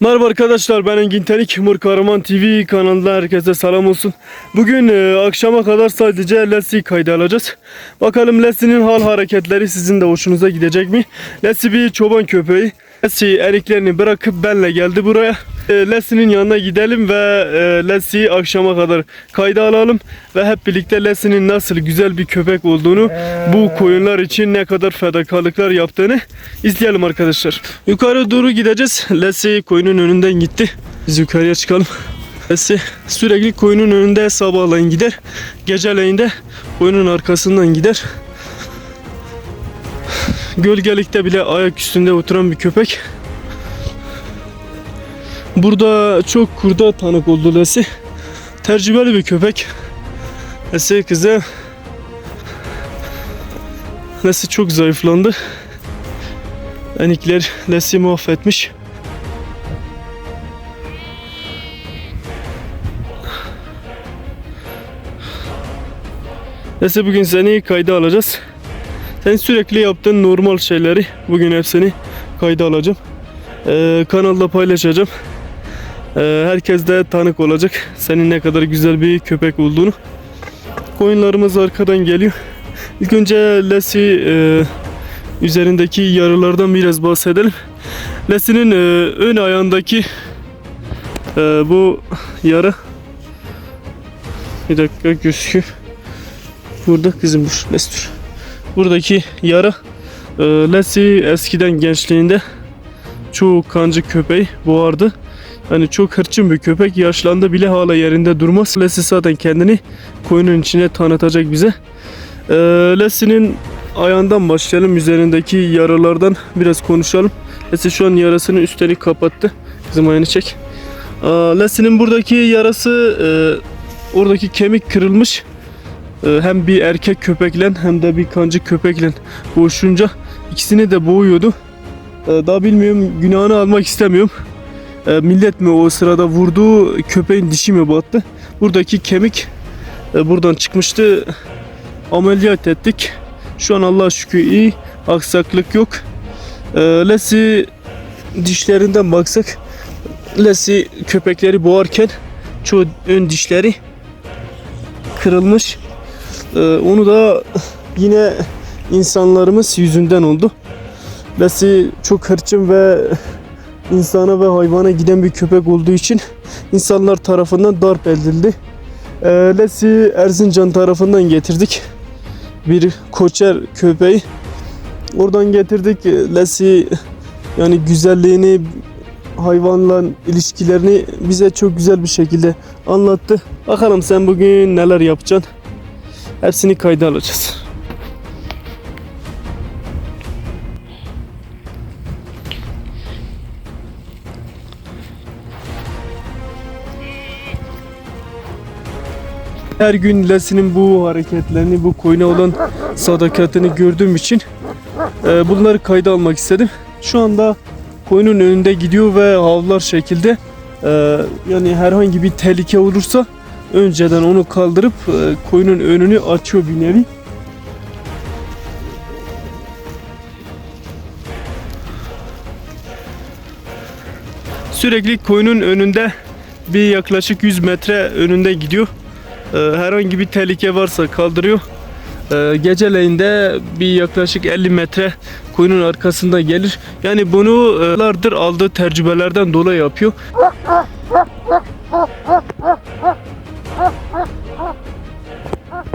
Merhaba arkadaşlar ben Engin Terik Mur Kahraman TV kanalından herkese selam olsun. Bugün e, akşama kadar sadece Leslie'yi kayda alacağız. Bakalım Leslie'nin hal hareketleri sizin de hoşunuza gidecek mi? Leslie bir çoban köpeği. Leslie eriklerini bırakıp benle geldi buraya. E, Leslie'nin yanına gidelim ve e, Leslie'yi akşama kadar kayda alalım. Ve hep birlikte Leslie'nin nasıl güzel bir köpek olduğunu, bu koyunlar için ne kadar fedakarlıklar yaptığını izleyelim arkadaşlar. Yukarı doğru gideceğiz. Leslie koyunun önünden gitti. Biz yukarıya çıkalım. Leslie sürekli koyunun önünde sabahleyin gider. Geceleyin de koyunun arkasından gider. Gölgelikte bile ayak üstünde oturan bir köpek. Burada çok kurda tanık oldu Leslie. Tecrübeli bir köpek. Leslie kızı Leslie çok zayıflandı. Enikler Leslie'yi mahvetmiş. Leslie bugün seni kayda alacağız. Sen sürekli yaptığın normal şeyleri bugün hepsini kayda alacağım. Ee, kanalda paylaşacağım. Ee, herkes de tanık olacak senin ne kadar güzel bir köpek olduğunu. Koyunlarımız arkadan geliyor. İlk önce Leslie e, üzerindeki yaralardan biraz bahsedelim. Leslie'nin e, ön ayağındaki e, bu yara bir dakika gözüküyor. Burada kızım dur. Dur. Buradaki yara e, Leslie eskiden gençliğinde çoğu kancı köpeği boğardı. Hani çok hırçın bir köpek yaşlandı bile hala yerinde durmaz. Leslie zaten kendini koyunun içine tanıtacak bize. Ee, Leslie'nin ayağından başlayalım. Üzerindeki yaralardan biraz konuşalım. Leslie şu an yarasını üstleri kapattı. Kızım ayağını çek. Ee, Leslie'nin buradaki yarası e, oradaki kemik kırılmış. E, hem bir erkek köpekle hem de bir kancı köpekle boğuşunca ikisini de boğuyordu. E, daha bilmiyorum günahını almak istemiyorum. E, millet mi o sırada vurduğu köpeğin dişi mi battı? Buradaki kemik e, buradan çıkmıştı. Ameliyat ettik. Şu an Allah'a şükür iyi. Aksaklık yok. E, Leslie dişlerinden baksak Leslie köpekleri boğarken çoğu ön dişleri kırılmış. Onu da yine insanlarımız yüzünden oldu. Leslie çok hırçın ve insana ve hayvana giden bir köpek olduğu için insanlar tarafından darp edildi. E, Leslie Erzincan tarafından getirdik. Bir koçer köpeği. Oradan getirdik. Leslie yani güzelliğini, hayvanla ilişkilerini bize çok güzel bir şekilde anlattı. Bakalım sen bugün neler yapacaksın. Hepsini kayda alacağız. Her gün Leslie'nin bu hareketlerini, bu koyuna olan sadakatini gördüğüm için e, bunları kayda almak istedim. Şu anda koyunun önünde gidiyor ve havlar şekilde e, yani herhangi bir tehlike olursa önceden onu kaldırıp e, koyunun önünü açıyor bir nevi. Sürekli koyunun önünde bir yaklaşık 100 metre önünde gidiyor. Ee, herhangi bir tehlike varsa kaldırıyor. Ee, geceleyin de bir yaklaşık 50 metre koyunun arkasında gelir. Yani bunu e, yıllardır aldığı tecrübelerden dolayı yapıyor.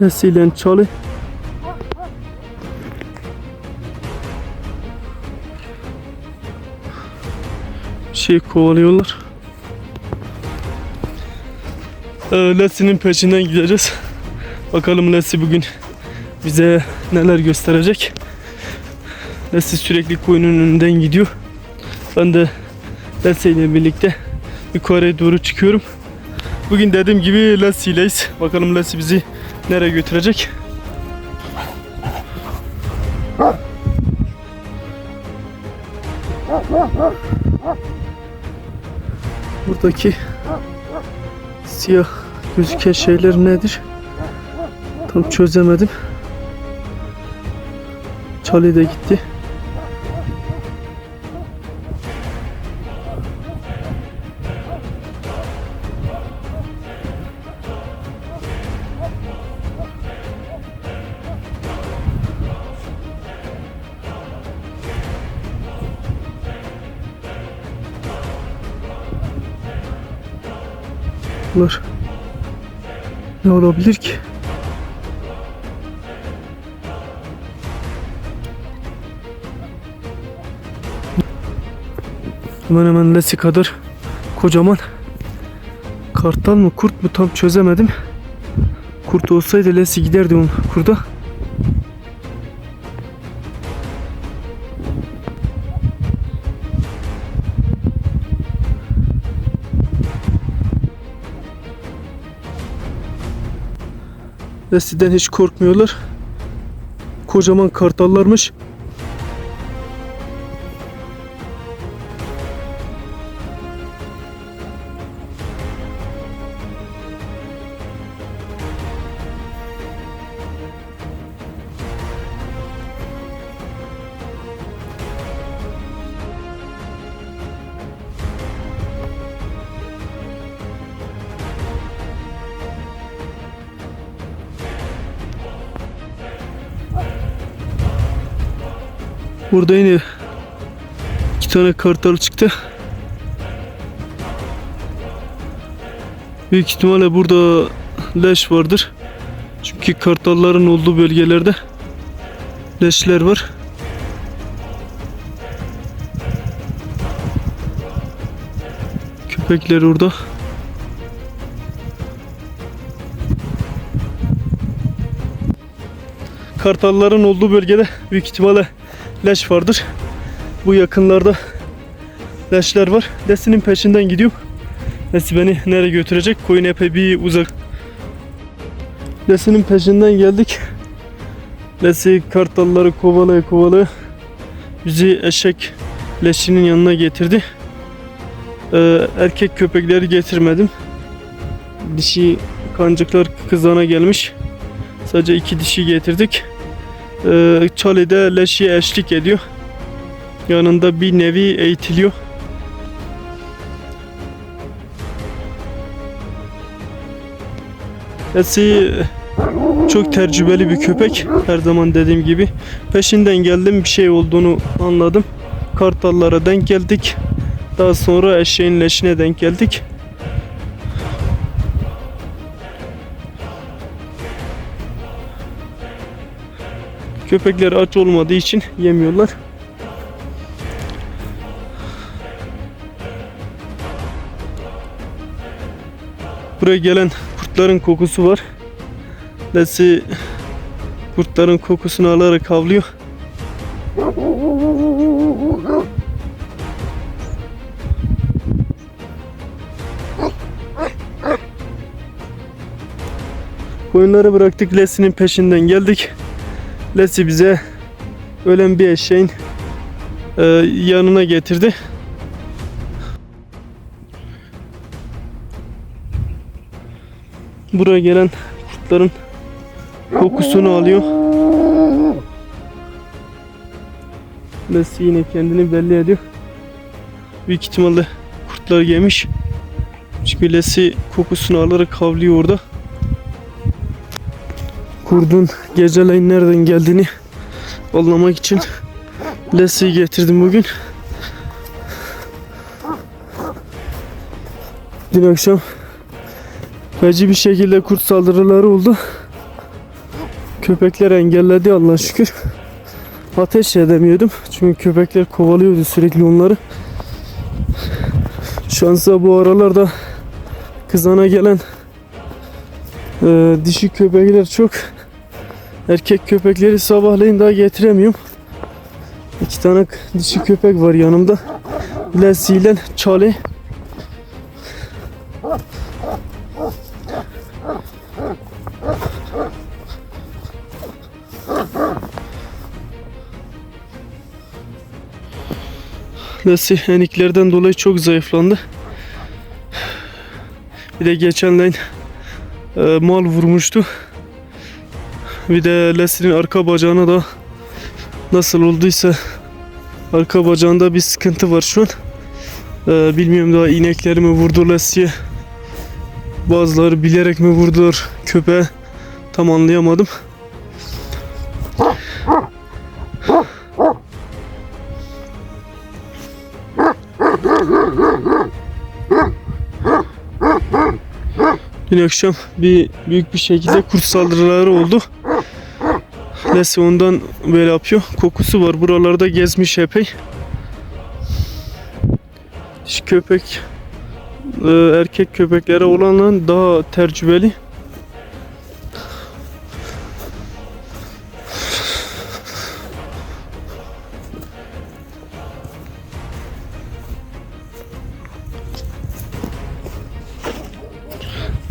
Nesilen çalı. Şey kovalıyorlar. Ee, Leslie'nin peşinden gideceğiz. Bakalım Leslie bugün bize neler gösterecek. Leslie sürekli koyunun önünden gidiyor. Ben de Leslie ile birlikte yukarıya doğru çıkıyorum. Bugün dediğim gibi Leslie ileyiz. Bakalım Leslie bizi nereye götürecek. Buradaki siyah gözüken şeyler nedir? Tam çözemedim. Charlie de gitti. Bunlar ne olabilir ki? Hemen hemen lesi kadar kocaman kartal mı kurt mu tam çözemedim. Kurt olsaydı lesi giderdi onun kurda. Leslie'den hiç korkmuyorlar. Kocaman kartallarmış. Burada yine iki tane kartal çıktı. Büyük ihtimalle burada leş vardır. Çünkü kartalların olduğu bölgelerde leşler var. Köpekler orada. Kartalların olduğu bölgede büyük ihtimalle leş vardır. Bu yakınlarda leşler var. Lesi'nin peşinden gidiyorum. Lesi beni nereye götürecek? Koyun epey bir uzak. Lesi'nin peşinden geldik. Lesi kartalları kovalaya kovalaya bizi eşek leşinin yanına getirdi. Ee, erkek köpekleri getirmedim. Dişi kancıklar kızana gelmiş. Sadece iki dişi getirdik. Ee, Charlie leşiye eşlik ediyor. Yanında bir nevi eğitiliyor. Esi çok tecrübeli bir köpek. Her zaman dediğim gibi. Peşinden geldim bir şey olduğunu anladım. Kartallara denk geldik. Daha sonra eşeğin leşine denk geldik. Köpekler aç olmadığı için yemiyorlar. Buraya gelen kurtların kokusu var. Lesi kurtların kokusunu alarak havlıyor. Koyunları bıraktık. Lesi'nin peşinden geldik. Lesi bize ölen bir eşeğin e, yanına getirdi. Buraya gelen kurtların kokusunu alıyor. Lesi yine kendini belli ediyor. Büyük ihtimalle kurtlar yemiş. Çünkü Lesi kokusunu alarak havlıyor orada. Kurdun geceleyin nereden geldiğini anlamak için Leslie'yi getirdim bugün. Dün akşam feci bir şekilde kurt saldırıları oldu. Köpekler engelledi Allah şükür. Ateş edemiyordum. Çünkü köpekler kovalıyordu sürekli onları. Şansa bu aralarda kızana gelen e, dişi köpekler çok. Erkek köpekleri sabahleyin daha getiremiyorum. İki tane dişi köpek var yanımda. Leslie ile Charlie. Leslie eniklerden dolayı çok zayıflandı. Bir de geçenleyin e, mal vurmuştu. Bir de Leslie'nin arka bacağına da nasıl olduysa arka bacağında bir sıkıntı var şu an. Ee, bilmiyorum daha inekleri mi vurdu Leslie'ye. Bazıları bilerek mi vurdular köpeğe tam anlayamadım. Dün akşam bir büyük bir şekilde kurt saldırıları oldu. Neyse ondan böyle yapıyor. Kokusu var. Buralarda gezmiş epey. Dişi köpek e, erkek köpeklere olanla daha tecrübeli.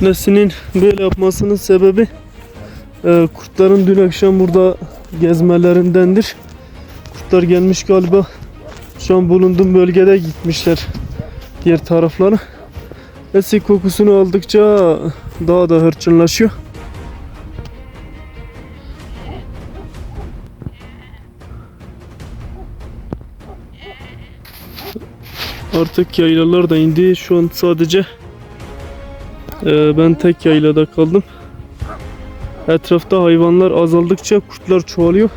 Nesinin böyle yapmasının sebebi e, kurtların dün akşam burada gezmelerindendir. Kurtlar gelmiş galiba. Şu an bulunduğum bölgede gitmişler diğer taraflara. Eski kokusunu aldıkça daha da hırçınlaşıyor. Artık yaylalar da indi. Şu an sadece e, ben tek yaylada kaldım. Etrafta hayvanlar azaldıkça kurtlar çoğalıyor.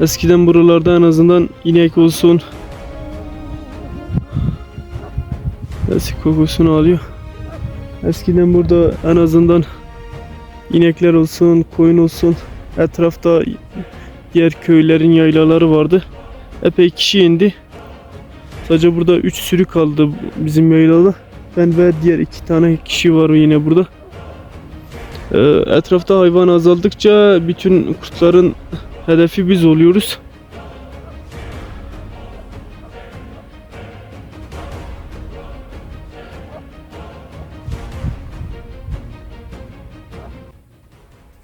Eskiden buralarda en azından inek olsun eski kokusunu alıyor. Eskiden burada en azından inekler olsun, koyun olsun etrafta diğer köylerin yaylaları vardı. Epey kişi indi. Sadece burada 3 sürü kaldı bizim yaylada. Ben ve diğer iki tane kişi var yine burada. Ee, etrafta hayvan azaldıkça bütün kurtların hedefi biz oluyoruz.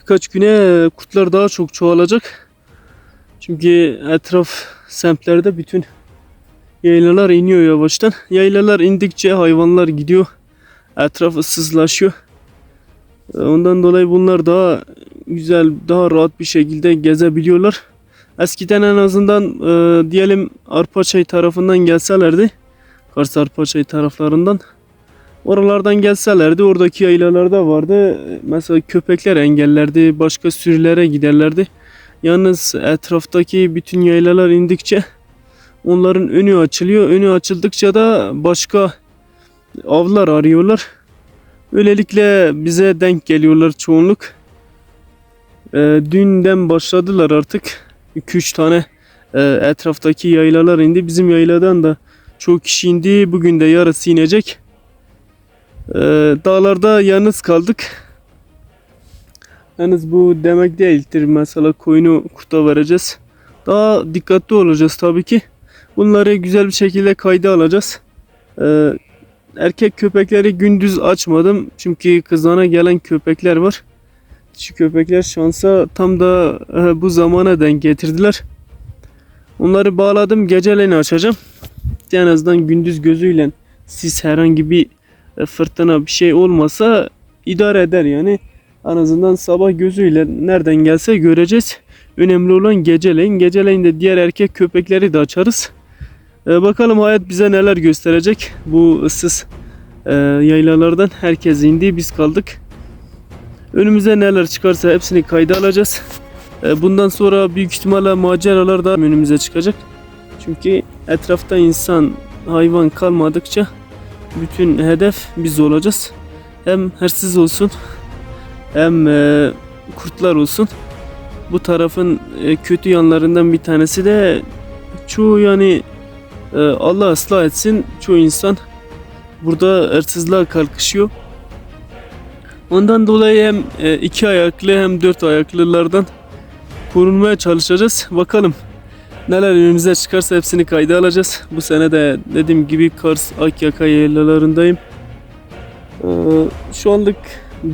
Birkaç güne kurtlar daha çok çoğalacak. Çünkü etraf semtlerde bütün yaylalar iniyor yavaştan. Yaylalar indikçe hayvanlar gidiyor. Etraf ıssızlaşıyor. Ee, Ondan dolayı bunlar daha güzel, daha rahat bir şekilde gezebiliyorlar. Eskiden en azından e, diyelim Arpaçay tarafından gelselerdi, Kars Arpaçay taraflarından oralardan gelselerdi oradaki yaylalarda vardı. Mesela köpekler engellerdi, başka sürülere giderlerdi. Yalnız etraftaki bütün yaylalar indikçe onların önü açılıyor. Önü açıldıkça da başka avlar arıyorlar. Öylelikle bize denk geliyorlar çoğunluk. Ee, dünden başladılar artık. 2-3 tane e, etraftaki yaylalar indi. Bizim yayladan da çok kişi indi. Bugün de yarısı inecek. Ee, dağlarda yalnız kaldık. Yalnız bu demek değildir. Mesela koyunu kurta vereceğiz. Daha dikkatli olacağız tabii ki. Bunları güzel bir şekilde kayda alacağız. Ee, erkek köpekleri gündüz açmadım. Çünkü kızana gelen köpekler var. Dişi köpekler şansa tam da e, bu zamana denk getirdiler. Onları bağladım. Geceleyin açacağım. En azından gündüz gözüyle siz herhangi bir e, fırtına bir şey olmasa idare eder yani. En azından sabah gözüyle nereden gelse göreceğiz. Önemli olan geceleyin. Geceleyin de diğer erkek köpekleri de açarız. E, bakalım hayat bize neler gösterecek. Bu ıssız e, yaylalardan herkes indi biz kaldık. Önümüze neler çıkarsa hepsini kayda alacağız. E, bundan sonra büyük ihtimalle maceralar da önümüze çıkacak. Çünkü etrafta insan, hayvan kalmadıkça bütün hedef biz olacağız. Hem hırsız olsun hem e, kurtlar olsun. Bu tarafın e, kötü yanlarından bir tanesi de çoğu yani Allah ıslah etsin çoğu insan burada hırsızlığa kalkışıyor. Ondan dolayı hem e, iki ayaklı hem dört ayaklılardan korunmaya çalışacağız. Bakalım neler önümüze çıkarsa hepsini kayda alacağız. Bu sene de dediğim gibi Kars Akyaka yaylalarındayım. Ee, şu anlık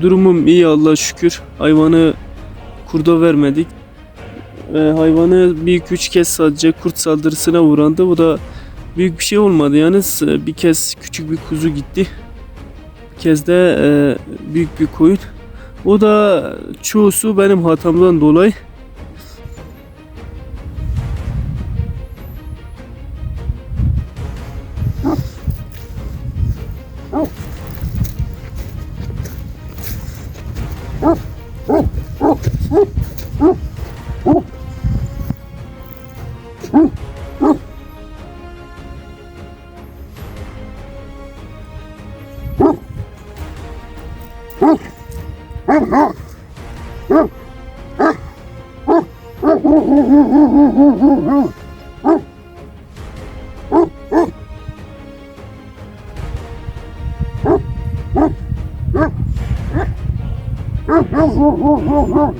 durumum iyi Allah'a şükür. Hayvanı kurda vermedik. Ee, hayvanı bir iki üç kez sadece kurt saldırısına uğrandı. Bu da Büyük bir şey olmadı yalnız. Ee, bir kez küçük bir kuzu gitti. Bir kez de e, büyük bir koyun. O da çoğusu benim hatamdan dolayı. Oh. Oh, oh, oh,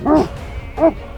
oh, oh.